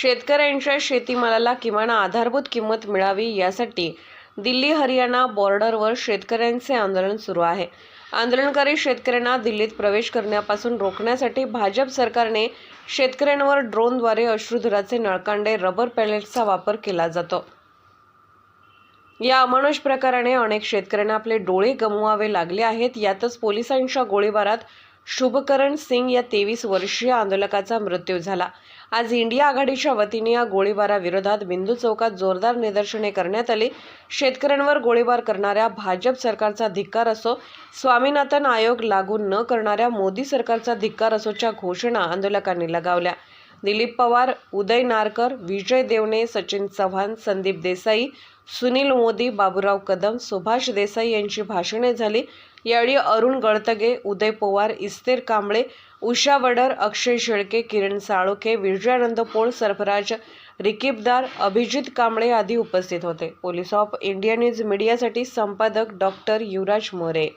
शेतकऱ्यांच्या शेतीमालाला किमान आधारभूत किंमत मिळावी यासाठी दिल्ली हरियाणा बॉर्डरवर शेतकऱ्यांचे आंदोलन सुरू आहे. आंदोलनकारी शेतकऱ्यांना दिल्लीत प्रवेश करण्यापासून रोखण्यासाठी भाजप सरकारने शेतकऱ्यांवर ड्रोनद्वारे अश्रुधुराचे नळकांडे रबर पॅलेटचा वापर केला जातो. या अमानुष प्रकाराने अनेक शेतकऱ्यांना आपले डोळे गमवावे लागले आहेत. यातच पोलिसांच्या गोळीबारात शुभकरण सिंग या तेवीस वर्षीय आंदोलकाचा मृत्यू झाला. आज इंडिया आघाडीच्या वतीने या गोळीबाराविरोधात बिंदू चौकात जोरदार निदर्शने करण्यात आली. शेतकऱ्यांवर गोळीबार करणाऱ्या भाजप सरकारचा धिक्कार असो स्वामीनाथन आयोग लागू न करणाऱ्या मोदी सरकारचा धिक्कार असोच्या घोषणा आंदोलकांनी लगावल्या. दिलीप पवार उदय नारकर विजय देवणे सचिन चव्हाण संदीप देसाई सुनील मोदी बाबूराव कदम सुभाष देसाई यांची भाषणे झाली. यावेळी अरुण गळतगे उदय पवार इस्तेर कांबळे उषा वडर अक्षय शेळके किरण साळोखे विजयानंद पोळ सरफराज रिकीबदार अभिजित कांबळे आदी उपस्थित होते. पोलीस ऑफ इंडिया न्यूज मीडियासाठी संपादक डॉक्टर युवराज मोरे.